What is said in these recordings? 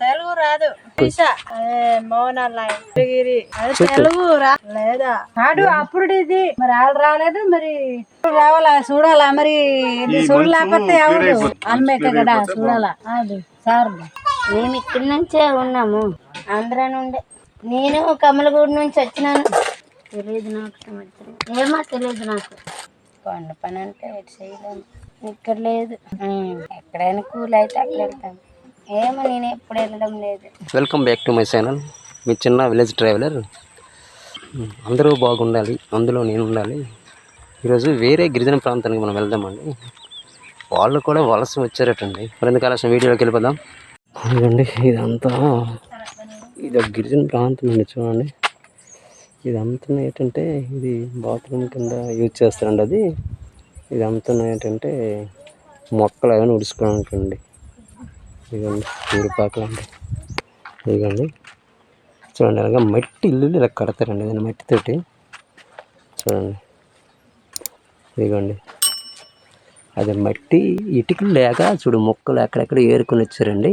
తెలుగు రాదు ఈసా అదే మోహన్ గిరి అది తెలుగు రా లేదా? కాదు అప్పుడు ఇది. మరి వాళ్ళు రాలేదు మరి ఇప్పుడు రావాలా? చూడాలా మరి? ఇది చూడలేకపోతే ఎవరు అమ్మేక కదా చూడాలా? అది సార్ మేము ఇక్కడి నుంచే ఉన్నాము. ఆంధ్ర నుండి నేను కమలగూడు నుంచి వచ్చినాను. తెలియదు నాకు సంవత్సరం ఏమో తెలియదు నాకు. కొండ పని అంటే చేయలేము. ఇక్కడ లేదు. ఎక్కడైనా కూలి అయితే అక్కడ వెళ్తాను ఏమో నేను ఎప్పుడు వెళ్ళడం లేదు. Welcome back to my channel మీ చిన్న విలేజ్ ట్రావెలర్ అందరూ బాగుండాలి. అందులో నేను ఉండాలి. ఈరోజు వేరే గిరిజన ప్రాంతానికి మనం వెళ్దామండి. వాళ్ళు కూడా వలస వచ్చారటండి. మరి ఎందుకు వీడియోలోకి వెళ్ళిపోదాం? ఇదండి ఇదంతా ఇది ఒక గిరిజన ప్రాంతం అండి చూడండి. ఇదంతా ఏంటంటే ఇది బాత్రూమ్ కింద యూజ్ చేస్తారండి అది. ఇదంతా ఏంటంటే మొక్కలు అవన్నీ ఉడుచుకోవడానికి అండి. ఇదిగోండి ఊరిపాకలు ఇదిగోండి. చూడండి అలాగా మట్టి ఇల్లు ఇలా కడతారండి ఏదైనా మట్టితోటి. చూడండి. ఇదిగోండి. అది మట్టి ఇటుకలు లేక చూడు మొక్కలు అక్కడెక్కడ ఏరుకొని వచ్చారండి.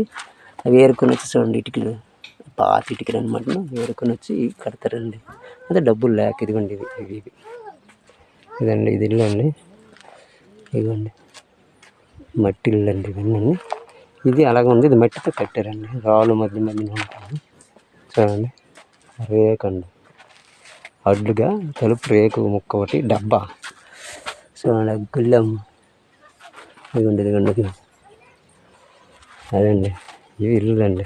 అవి ఏరుకొని వచ్చి చూడండి ఇటుకలు. పాత ఇటుకలు అనమాట ఏరుకొని వచ్చి కడతారండి. అదే డబ్బులు లేక ఇదిగోండి ఇవి ఇవి ఇవి. ఇదండి ఇది ఇల్లు అండి. ఇదిగోండి. మట్టి ఇల్లు అండి ఇవన్నీ. ఇది అలాగ ఉంది. ఇది మట్టితో కట్టారండి. రాళ్ళు మధ్య మధ్యన ఉంటాయి. చూడండి. రేకండి అడ్లుగా తలుపు రేకు ముక్క ఒకటి డబ్బా. చూడండి గుళ్ళం. ఇదిగోండి ఇదిగోండి ఇది. అదండి. ఇవి ఇల్లు అండి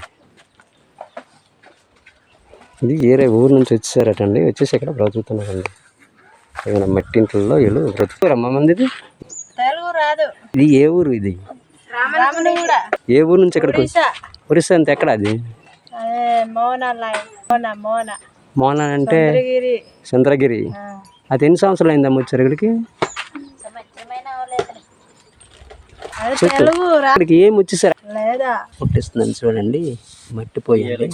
ఇది వేరే ఊరు నుంచి వచ్చేసారటండి. వచ్చేసి ఇక్కడ బ్రతుకుతున్నారండి? ఏమైనా మట్టి ఇంట్లో వీళ్ళు బ్రతుకురమ్మా మంది ఇది తెలుగు రాదు. ఇది ఏ ఊరు ఇది? ఏ ఊరు నుంచి ఈసా ఒరిస్సా. అంత ఎక్కడ అది? మోన అంటే గిరి చంద్రగిరి. అది ఎన్ని సంవత్సరాలు అయిందమ్మా వచ్చారు ఇక్కడికి? ఇక్కడికి ఏం వచ్చేసారు? పుట్టిస్తుందండి చూడండి. మట్టి పొయ్యి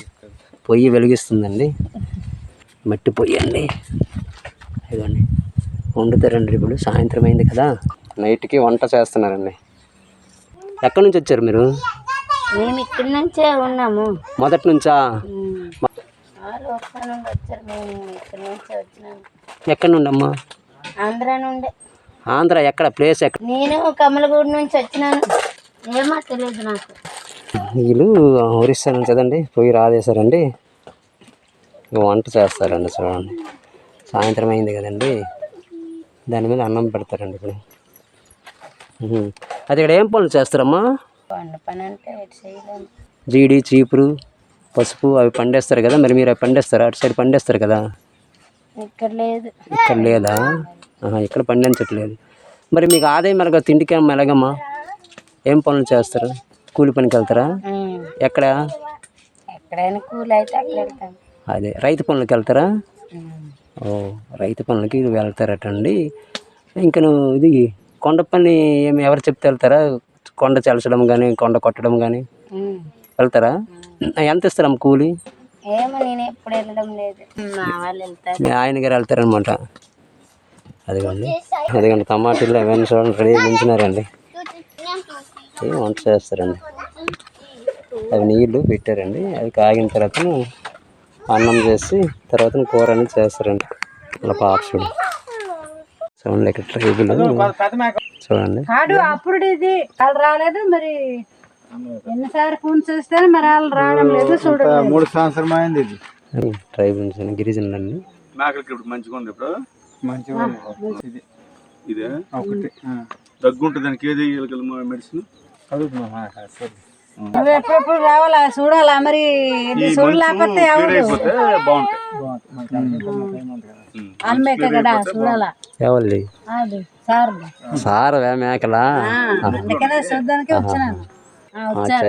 పొయ్యి వెలిగిస్తుందండి. మట్టి పొయ్యి అండి ఇదండి వండుతారండి ఇప్పుడు సాయంత్రం అయింది కదా. నైట్కి వంట చేస్తున్నారండి. ఎక్కడి నుంచి వచ్చారు మీరు? మేము ఇక్కడి నుంచే ఉన్నాము. మొదటి నుంచా? ఎక్కడి నుండి అమ్మా? ఆంధ్ర నుండి. ఆంధ్ర ఎక్కడ? ప్లేస్ ఎక్కడ? నేను కమలగూడు నుంచి వచ్చినాను. ఏమో తెలియదు నాకు. వీళ్ళు ఒరిస్సా నుంచి కదండి పొయ్యి రాదేశారండి. వంట చేస్తారండి చూడండి. సాయంత్రం అయింది కదండి. దాని మీద అన్నం పెడతారండి ఇప్పుడు. అది ఇక్కడ ఏం పనులు చేస్తారమ్మా? జీడి చీపురు పసుపు అవి పండేస్తారు కదా మరి మీరు అవి పండేస్తారా? అటు సైడ్ పండేస్తారు కదా? ఇక్కడ లేదు. ఇక్కడ లేదా? ఆహా, ఇక్కడ పండించట్లేదు మరి మీకు ఆదాయం ఎలాగ తిండికి ఎలాగమ్మా? ఏం పనులు చేస్తారు? కూలి పనికి వెళ్తారా. ఎక్కడ? అదే రైతు పనులకు వెళ్తారా. ఓ రైతు పనులకి వెళ్తారటండి. ఇంకా నువ్వు ఇది కొండ పని ఏమి ఎవరు చెప్తే వెళ్తారా? కొండ చలచడం కానీ కొండ కొట్టడం కానీ. వెళ్తారా? ఎంత ఇస్తారమ్మ కూలి? ఏమో నేను ఎప్పుడు వెళ్ళడం లేదు. మా వాళ్ళు వెళ్తారు. మీ ఆయన గారు వెళ్తారనమాట అదిగోండి. అదిగోండి టమాటీలు అవన్నీ చూడండి రెడీ ఉంచినారండి. ఏం వంట చేస్తారండి. అవి నీళ్ళు పెట్టారండి. అవి కాగిన తర్వాత అన్నం చేసి తర్వాత కూర అనేది చేస్తారండి. అలా పాప చూడు. చూడండి ఇక్కడ ట్రైబుల్ చూడండి. కాదు అప్పుడు ఇది వాళ్ళు రాలేదు మరి ఎన్నిసార్లు ఫోన్ చేస్తే మరి వాళ్ళు రావడం లేదు చూడలేదు మూడు సంవత్సరం అయింది ఇది. ట్రైబుల్స్ అండి గిరిజనులన్నీ మేకలకి ఇప్పుడు మంచిగా ఉంది ఇప్పుడు? మంచిగా ఉంది. ఇది. ఇదే? ఒకటి ఆ. దగ్గు ఉంటుంది దానికి ఏది మెడిసిన్ నువ్వు ఎప్పుడెప్పుడు రావాలా? చూడాలా మరి? చూడలేకపోతే ఎవరు? బాగుంటాయి. ఎవరి అది సార్ సారవే మేకలా